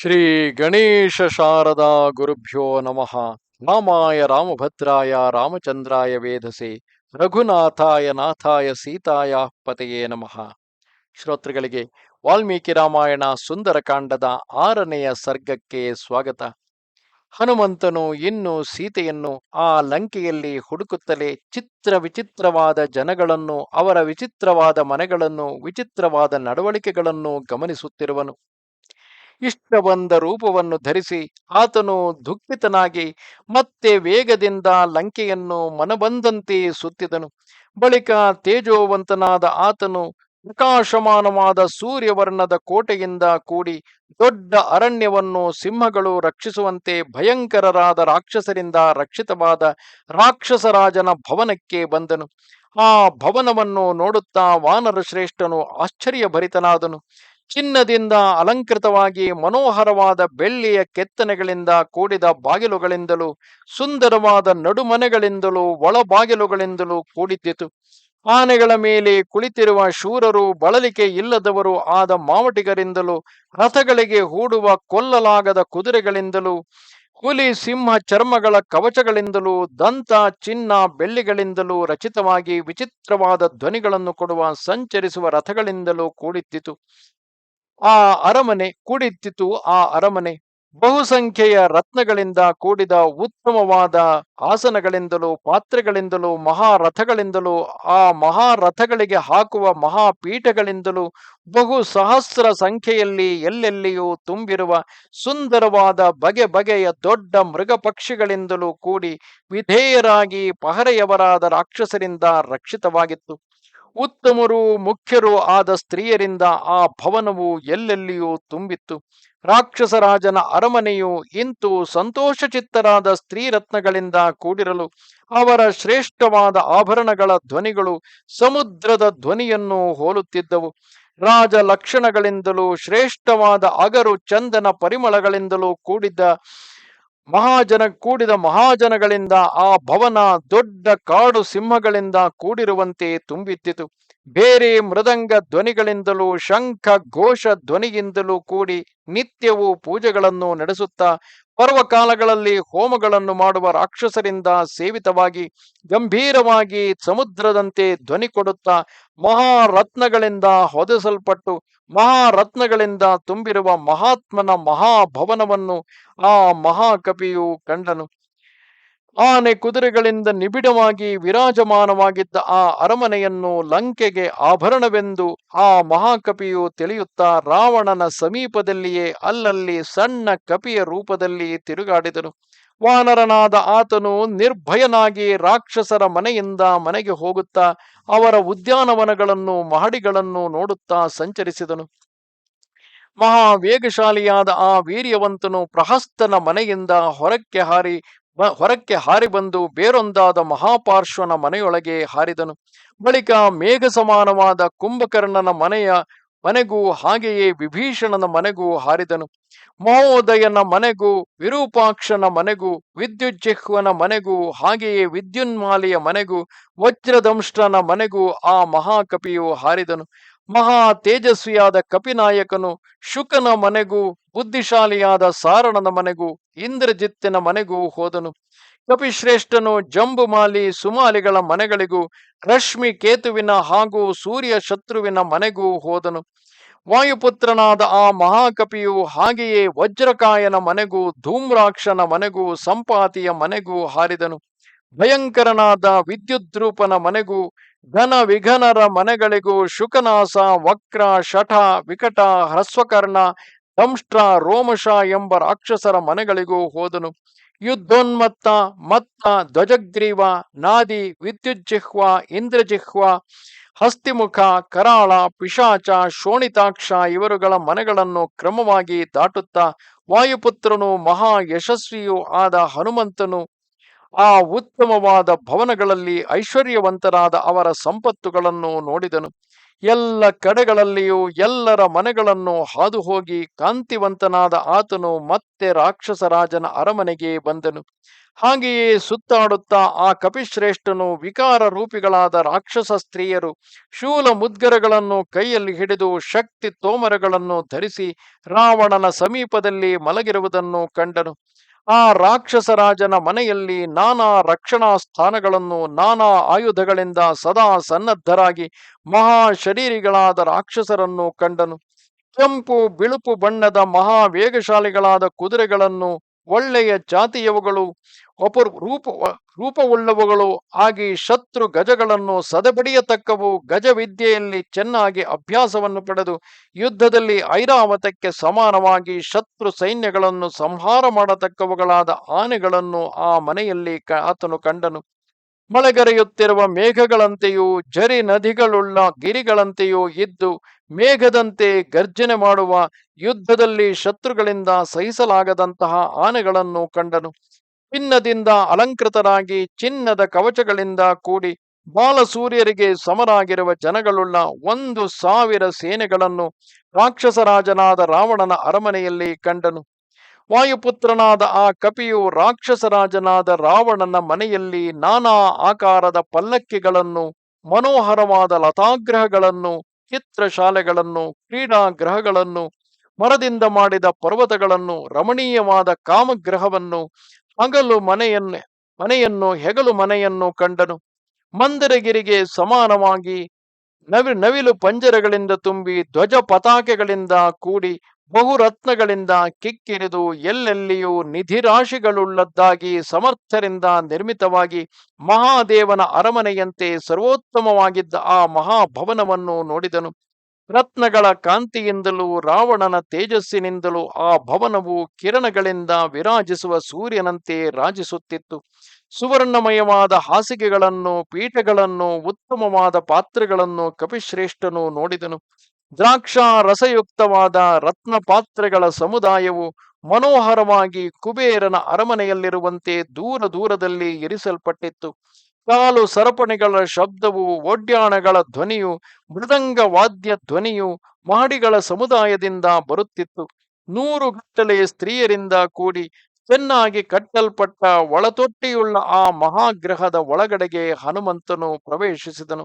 ಶ್ರೀ ಗಣೇಶ ಶಾರದಾ ಗುರುಭ್ಯೋ ನಮಃ. ರಾಮಾಯ ರಾಮಭದ್ರಾಯ ರಾಮಚಂದ್ರಾಯ ವೇಧಸೆ ರಘುನಾಥಾಯ ನಾಥಾಯ ಸೀತಾಯ ಪತೆಯೇ ನಮಃ. ಶ್ರೋತೃಗಳಿಗೆ ವಾಲ್ಮೀಕಿ ರಾಮಾಯಣ ಸುಂದರಕಾಂಡದ ಆರನೆಯ ಸರ್ಗಕ್ಕೆ ಸ್ವಾಗತ. ಹನುಮಂತನು ಇನ್ನು ಸೀತೆಯನ್ನು ಆ ಲಂಕೆಯಲ್ಲಿ ಹುಡುಕುತ್ತಲೇ ಚಿತ್ರ ವಿಚಿತ್ರವಾದ ಜನಗಳನ್ನು ಅವರ ವಿಚಿತ್ರವಾದ ಮನೆಗಳನ್ನು ವಿಚಿತ್ರವಾದ ನಡವಳಿಕೆಗಳನ್ನು ಗಮನಿಸುತ್ತಿರುವನು. ಇಷ್ಟ ಬಂದ ರೂಪವನ್ನು ಧರಿಸಿ ಆತನು ದುಃಖಿತನಾಗಿ ಮತ್ತೆ ವೇಗದಿಂದ ಲಂಕೆಯನ್ನು ಮನಬಂದಂತೆ ಸುತ್ತಿದನು. ಬಳಿಕ ತೇಜೋವಂತನಾದ ಆತನು ಪ್ರಕಾಶಮಾನವಾದ ಸೂರ್ಯವರ್ಣದ ಕೋಟೆಯಿಂದ ಕೂಡಿ ದೊಡ್ಡ ಅರಣ್ಯವನ್ನು ಸಿಂಹಗಳು ರಕ್ಷಿಸುವಂತೆ ಭಯಂಕರರಾದ ರಾಕ್ಷಸರಿಂದ ರಕ್ಷಿತವಾದ ರಾಕ್ಷಸರಾಜನ ಭವನಕ್ಕೆ ಬಂದನು. ಆ ಭವನವನ್ನು ನೋಡುತ್ತಾ ವಾನರ ಶ್ರೇಷ್ಠನು ಆಶ್ಚರ್ಯಭರಿತನಾದನು. ಚಿನ್ನದಿಂದ ಅಲಂಕೃತವಾಗಿ ಮನೋಹರವಾದ ಬೆಳ್ಳಿಯ ಕೆತ್ತನೆಗಳಿಂದ ಕೂಡಿದ ಬಾಗಿಲುಗಳಿಂದಲೂ, ಸುಂದರವಾದ ನಡುಮನೆಗಳಿಂದಲೂ, ಒಳಬಾಗಿಲುಗಳಿಂದಲೂ ಕೂಡಿದ್ದಿತು. ಆನೆಗಳ ಮೇಲೆ ಕುಳಿತಿರುವ ಶೂರರು ಬಳಲಿಕೆ ಇಲ್ಲದವರು ಆದ ಮಾವಟಿಗರಿಂದಲೂ, ರಥಗಳಿಗೆ ಹೂಡುವ ಕೊಲ್ಲಲಾಗದ ಕುದುರೆಗಳಿಂದಲೂ, ಹುಲಿ, ಸಿಂಹ, ಚರ್ಮಗಳ ಕವಚಗಳಿಂದಲೂ, ದಂತ, ಚಿನ್ನ, ಬೆಳ್ಳಿಗಳಿಂದಲೂ ರಚಿತವಾಗಿ ವಿಚಿತ್ರವಾದ ಧ್ವನಿಗಳನ್ನು ಕೊಡುವ ಸಂಚರಿಸುವ ರಥಗಳಿಂದಲೂ ಕೂಡಿದ್ದಿತು. ಆ ಅರಮನೆ ಕೂಡಿತ್ತಿತು ಆ ಅರಮನೆ ಬಹುಸಂಖ್ಯೆಯ ರತ್ನಗಳಿಂದ ಕೂಡಿದ ಉತ್ತಮವಾದ ಆಸನಗಳಿಂದಲೂ, ಪಾತ್ರೆಗಳಿಂದಲೂ, ಮಹಾರಥಗಳಿಂದಲೂ, ಆ ಮಹಾರಥಗಳಿಗೆ ಹಾಕುವ ಮಹಾಪೀಠಗಳಿಂದಲೂ ಬಹು ಸಹಸ್ರ ಸಂಖ್ಯೆಯಲ್ಲಿ ಎಲ್ಲೆಲ್ಲಿಯೂ ತುಂಬಿರುವ ಸುಂದರವಾದ ಬಗೆ ಬಗೆಯ ದೊಡ್ಡ ಮೃಗ ಪಕ್ಷಿಗಳಿಂದಲೂ ಕೂಡಿ ವಿಧೇಯರಾಗಿ ಪಹರೆಯವರಾದ ರಾಕ್ಷಸರಿಂದ ರಕ್ಷಿತವಾಗಿತ್ತು. ಉತ್ತಮರು, ಮುಖ್ಯರು ಆದ ಸ್ತ್ರೀಯರಿಂದ ಆ ಭವನವು ಎಲ್ಲೆಲ್ಲಿಯೂ ತುಂಬಿತ್ತು. ರಾಕ್ಷಸರಾಜನ ಅರಮನೆಯು ಇಂತು ಸಂತೋಷಚಿತ್ತರಾದ ಸ್ತ್ರೀರತ್ನಗಳಿಂದ ಕೂಡಿರಲು, ಅವರ ಶ್ರೇಷ್ಠವಾದ ಆಭರಣಗಳ ಧ್ವನಿಗಳು ಸಮುದ್ರದ ಧ್ವನಿಯನ್ನು ಹೋಲುತ್ತಿದ್ದವು. ರಾಜ ಲಕ್ಷಣಗಳಿಂದಲೂ ಶ್ರೇಷ್ಠವಾದ ಅಗರು ಚಂದನ ಪರಿಮಳಗಳಿಂದಲೂ ಕೂಡಿದ್ದ ಮಹಾಜನ ಕೂಡಿದ ಮಹಾಜನಗಳಿಂದ ಆ ಭವನ ದೊಡ್ಡ ಕಾಡು ಸಿಂಹಗಳಿಂದ ಕೂಡಿರುವಂತೆ ತುಂಬಿದ್ದಿತು. ಬೇರೆ ಮೃದಂಗ ಧ್ವನಿಗಳಿಂದಲೂ ಶಂಖ ಘೋಷ ಧ್ವನಿಯಿಂದಲೂ ಕೂಡಿ ನಿತ್ಯವೂ ಪೂಜೆಗಳನ್ನು ನಡೆಸುತ್ತಾ ಪರ್ವಕಾಲಗಳಲ್ಲಿ ಹೋಮಗಳನ್ನು ಮಾಡುವ ರಾಕ್ಷಸರಿಂದ ಸೇವಿತವಾಗಿ ಗಂಭೀರವಾಗಿ ಸಮುದ್ರದಂತೆ ಧ್ವನಿ ಕೊಡುತ್ತಾ ಮಹಾರತ್ನಗಳಿಂದ ಹೊದಿಸಲ್ಪಟ್ಟು ಮಹಾರತ್ನಗಳಿಂದ ತುಂಬಿರುವ ಮಹಾತ್ಮನ ಮಹಾಭವನವನ್ನು ಆ ಮಹಾಕವಿಯು ಕಂಡನು. ಆನೆ ಕುದುರೆಗಳಿಂದ ನಿಬಿಡವಾಗಿ ವಿರಾಜಮಾನವಾಗಿದ್ದ ಆ ಅರಮನೆಯನ್ನು ಲಂಕೆಗೆ ಆಭರಣವೆಂದು ಆ ಮಹಾಕಪಿಯು ತಿಳಿಯುತ್ತಾ ರಾವಣನ ಸಮೀಪದಲ್ಲಿಯೇ ಅಲ್ಲಲ್ಲಿ ಸಣ್ಣ ಕಪಿಯ ರೂಪದಲ್ಲಿ ತಿರುಗಾಡಿದನು. ವಾನರನಾದ ಆತನು ನಿರ್ಭಯನಾಗಿ ರಾಕ್ಷಸರ ಮನೆಯಿಂದ ಮನೆಗೆ ಹೋಗುತ್ತಾ ಅವರ ಉದ್ಯಾನವನಗಳನ್ನು, ಮಹಡಿಗಳನ್ನು ನೋಡುತ್ತಾ ಸಂಚರಿಸಿದನು. ಮಹಾ ವೇಗಶಾಲಿಯಾದ ಆ ವೀರ್ಯವಂತನು ಪ್ರಹಸ್ತನ ಮನೆಯಿಂದ ಹೊರಕ್ಕೆ ಹಾರಿ ಹೊರಕ್ಕೆ ಹಾರಿ ಬಂದು ಬೇರೊಂದಾದ ಮಹಾಪಾರ್ಶ್ವನ ಮನೆಯೊಳಗೆ ಹಾರಿದನು. ಬಳಿಕ ಮೇಘ ಸಮಾನವಾದ ಕುಂಭಕರ್ಣನ ಮನೆಯ ಮನೆಗೂ ಹಾಗೆಯೇ ವಿಭೀಷಣನ ಮನೆಗೂ ಹಾರಿದನು. ಮಹೋದಯನ ಮನೆಗೂ, ವಿರೂಪಾಕ್ಷನ ಮನೆಗೂ ವಿದ್ಯುಜ್ಜಿಹ್ವನ ಮನೆಗೂ, ಹಾಗೆಯೇ ವಿದ್ಯುನ್ಮಾಲಿಯ ಮನೆಗೂ ವಜ್ರದಂಷ್ಟನ ಮನೆಗೂ ಆ ಮಹಾಕಪಿಯು ಹಾರಿದನು. ಮಹಾ ತೇಜಸ್ವಿಯಾದ ಕಪಿನಾಯಕನು ಶುಕನ ಮನೆಗೂ ಬುದ್ಧಿಶಾಲಿಯಾದ ಸಾರಣನ ಮನೆಗೂ ಇಂದ್ರಜಿತ್ತಿನ ಮನೆಗೂ ಹೋದನು. ಕಪಿಶ್ರೇಷ್ಠನು ಜಂಬುಮಾಲಿ ಸುಮಾಲಿಗಳ ಮನೆಗಳಿಗೂ, ರಶ್ಮಿ ಕೇತುವಿನ ಹಾಗೂ ಸೂರ್ಯ ಶತ್ರುವಿನ ಮನೆಗೂ ಹೋದನು. ವಾಯುಪುತ್ರನಾದ ಆ ಮಹಾಕಪಿಯು ಹಾಗೆಯೇ ವಜ್ರಕಾಯನ ಮನೆಗೂ, ಧೂಮ್ರಾಕ್ಷನ ಮನೆಗೂ, ಸಂಪಾತಿಯ ಮನೆಗೂ ಹಾರಿದನು. ಭಯಂಕರನಾದ ವಿದ್ಯುದ್ರೂಪನ ಮನೆಗೂ ಘನ ವಿಘನರ ಮನೆಗಳಿಗೂ ಶುಕನಾಸ ವಕ್ರ, ಶಠ, ವಿಕಟ, ಹ್ರಸ್ವಕರ್ಣ ದಂಷ್ಟ್ರ ರೋಮಶ ಎಂಬ ರಾಕ್ಷಸರ ಮನೆಗಳಿಗೂ ಹೋದನು. ಯುದ್ಧೋನ್ಮತ್ತ, ಮತ್ತ, ಧ್ವಜಗ್ರೀವ, ನಾದಿ ವಿದ್ಯುಜ್ಜಿಹ್ವ ಇಂದ್ರಜಿಹ್ವ ಹಸ್ತಿಮುಖ, ಕರಾಳ, ಪಿಶಾಚ, ಶೋಣಿತಾಕ್ಷ ಇವರುಗಳ ಮನೆಗಳನ್ನು ಕ್ರಮವಾಗಿ ದಾಟುತ್ತಾ ವಾಯುಪುತ್ರನು ಮಹಾ ಯಶಸ್ವಿಯೂ ಆದ ಹನುಮಂತನು ಆ ಉತ್ತಮವಾದ ಭವನಗಳಲ್ಲಿ ಐಶ್ವರ್ಯವಂತರಾದ ಅವರ ಸಂಪತ್ತುಗಳನ್ನು ನೋಡಿದನು. ಎಲ್ಲ ಕಡೆಗಳಲ್ಲಿಯೂ ಎಲ್ಲರ ಮನೆಗಳನ್ನು ಹಾದು ಹೋಗಿ ಕಾಂತಿವಂತನಾದ ಆತನು ಮತ್ತೆ ರಾಕ್ಷಸ ರಾಜನ ಅರಮನೆಗೆ ಬಂದನು. ಹಾಗೆಯೇ ಸುತ್ತಾಡುತ್ತಾ ಆ ಕಪಿಶ್ರೇಷ್ಠನು ವಿಕಾರ ರೂಪಿಗಳಾದ ರಾಕ್ಷಸ ಸ್ತ್ರೀಯರು ಶೂಲ ಮುದ್ಗರಗಳನ್ನು ಕೈಯಲ್ಲಿ ಹಿಡಿದು ಶಕ್ತಿ ತೋಮರಗಳನ್ನು ಧರಿಸಿ ರಾವಣನ ಸಮೀಪದಲ್ಲಿ ಮಲಗಿರುವುದನ್ನು ಕಂಡನು. ಆ ರಾಕ್ಷಸರಾಜನ ಮನೆಯಲ್ಲಿ ನಾನಾ ರಕ್ಷಣಾ ಸ್ಥಾನಗಳನ್ನು, ನಾನಾ ಆಯುಧಗಳಿಂದ ಸದಾ ಸನ್ನದ್ಧರಾಗಿ ಮಹಾ ಶರೀರಿಗಳಾದ ರಾಕ್ಷಸರನ್ನು ಕಂಡನು. ಕೆಂಪು, ಬಿಳುಪು ಬಣ್ಣದ ಮಹಾ ವೇಗಶಾಲಿಗಳಾದ ಕುದುರೆಗಳನ್ನು ಒಳ್ಳೆಯ ಜಾತಿಯವುಗಳು ರೂಪ, ರೂಪವುಳ್ಳವುಗಳು ಆಗಿ ಶತ್ರು ಗಜಗಳನ್ನು ಸದಬಡಿಯತಕ್ಕವು ಗಜವಿದ್ಯೆಯಲ್ಲಿ ಚೆನ್ನಾಗಿ ಅಭ್ಯಾಸವನ್ನು ಪಡೆದು ಯುದ್ಧದಲ್ಲಿ ಐರಾವತಕ್ಕೆ ಸಮಾನವಾಗಿ ಶತ್ರು ಸೈನ್ಯಗಳನ್ನು ಸಂಹಾರ ಮಾಡತಕ್ಕವುಗಳಾದ ಆನೆಗಳನ್ನು ಆ ಮನೆಯಲ್ಲಿ ಆತನು ಕಂಡನು. ಮಳೆಗರೆಯುತ್ತಿರುವ ಮೇಘಗಳಂತೆಯೂ, ಜರಿ ನದಿಗಳುಳ್ಳ ಗಿರಿಗಳಂತೆಯೂ ಇದ್ದು, ಮೇಘದಂತೆ ಗರ್ಜನೆ ಮಾಡುವ ಯುದ್ಧದಲ್ಲಿ ಶತ್ರುಗಳಿಂದ ಸಹಿಸಲಾಗದಂತಹ ಆನೆಗಳನ್ನು ಕಂಡನು. ಚಿನ್ನದಿಂದ ಅಲಂಕೃತರಾಗಿ ಚಿನ್ನದ ಕವಚಗಳಿಂದ ಕೂಡಿ ಬಾಲಸೂರ್ಯರಿಗೆ ಸಮರಾಗಿರುವ ಜನಗಳುಳ್ಳ ಒಂದು ಸಾವಿರ ಸೇನೆಗಳನ್ನು ರಾಕ್ಷಸರಾಜನಾದ ರಾವಣನ ಅರಮನೆಯಲ್ಲಿ ಕಂಡನು. ವಾಯುಪುತ್ರನಾದ ಆ ಕಪಿಯು ರಾಕ್ಷಸರಾಜನಾದ ರಾವಣನ ಮನೆಯಲ್ಲಿ ನಾನಾ ಆಕಾರದ ಪಲ್ಲಕ್ಕಿಗಳನ್ನು, ಮನೋಹರವಾದ ಲತಾಗ್ರಹಗಳನ್ನು, ಚಿತ್ರಶಾಲೆಗಳನ್ನು ಕ್ರೀಡಾಗ್ರಹಗಳನ್ನು ಮರದಿಂದ ಮಾಡಿದ ಪರ್ವತಗಳನ್ನು, ರಮಣೀಯವಾದ ಕಾಮಗ್ರಹವನ್ನು, ಹಗಲು ಮನೆಯನ್ನು ಮನೆಯನ್ನು, ಹೆಗಲು ಮನೆಯನ್ನು ಕಂಡನು. ಮಂದಿರಗಿರಿಗೆ ಸಮಾನವಾಗಿ ನವಿ, ನವಿಲು ಪಂಜರಗಳಿಂದ ತುಂಬಿ ಧ್ವಜ ಪತಾಕೆಗಳಿಂದ ಕೂಡಿ ಬಹುರತ್ನಗಳಿಂದ ಕಿಕ್ಕಿರಿದು ಎಲ್ಲೆಲ್ಲಿಯೂ ನಿಧಿರಾಶಿಗಳುಳ್ಳದ್ದಾಗಿ ಸಮರ್ಥರಿಂದ ನಿರ್ಮಿತವಾಗಿ ಮಹಾದೇವನ ಅರಮನೆಯಂತೆ ಸರ್ವೋತ್ತಮವಾಗಿದ್ದ ಆ ಮಹಾಭವನವನ್ನು ನೋಡಿದನು. ರತ್ನಗಳ ಕಾಂತಿಯಿಂದಲೂ ರಾವಣನ ತೇಜಸ್ಸಿನಿಂದಲೂ ಆ ಭವನವು ಕಿರಣಗಳಿಂದ ವಿರಾಜಿಸುವ ಸೂರ್ಯನಂತೆ ರಾಜಿಸುತ್ತಿತ್ತು. ಸುವರ್ಣಮಯವಾದ ಹಾಸಿಗೆಗಳನ್ನು, ಪೀಠಗಳನ್ನು, ಉತ್ತಮವಾದ ಪಾತ್ರೆಗಳನ್ನು ಕಪಿಶ್ರೇಷ್ಠನು ನೋಡಿದನು. ದ್ರಾಕ್ಷಾ ರಸಯುಕ್ತವಾದ ರತ್ನ ಪಾತ್ರೆಗಳ ಸಮುದಾಯವು ಮನೋಹರವಾಗಿ ಕುಬೇರನ ಅರಮನೆಯಲ್ಲಿರುವಂತೆ ದೂರ ದೂರದಲ್ಲಿ ಇರಿಸಲ್ಪಟ್ಟಿತ್ತು. ಕಾಲು ಸರಪಣಿಗಳ ಶಬ್ದವು, ಒಡ್ಯಾಣಗಳ ಧ್ವನಿಯು, ಮೃದಂಗ ವಾದ್ಯ ಧ್ವನಿಯು ಮಹಡಿಗಳ ಸಮುದಾಯದಿಂದ ಬರುತ್ತಿತ್ತು. ನೂರು ಗಟ್ಟಲೆ ಸ್ತ್ರೀಯರಿಂದ ಕೂಡಿ ಚೆನ್ನಾಗಿ ಕಟ್ಟಲ್ಪಟ್ಟ ಒಳತೊಟ್ಟಿಯುಳ್ಳ ಆ ಮಹಾಗ್ರಹದ ಒಳಗಡೆಗೆ ಹನುಮಂತನು ಪ್ರವೇಶಿಸಿದನು.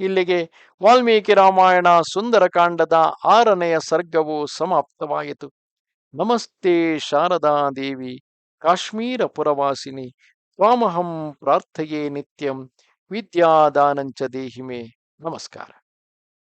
ಇಲ್ಲಿಗೆ ವಾಲ್ಮೀಕಿ ರಾಮಾಯಣ ಸುಂದರಕಾಂಡದ ಆರನೆಯ ಸರ್ಗವು ಸಮಾಪ್ತವಾಯಿತು. ನಮಸ್ತೆ ಶಾರದಾ ದೇವಿ, ಕಾಶ್ಮೀರ ಪುರವಾಸಿನಿ, ತ್ವಾಮಹಂ ಪ್ರಾರ್ಥೆಯೇ ನಿತ್ಯಂ, ವಿದ್ಯಾದಾನಂಚ ದೇಹಿಮೆ. ನಮಸ್ಕಾರ.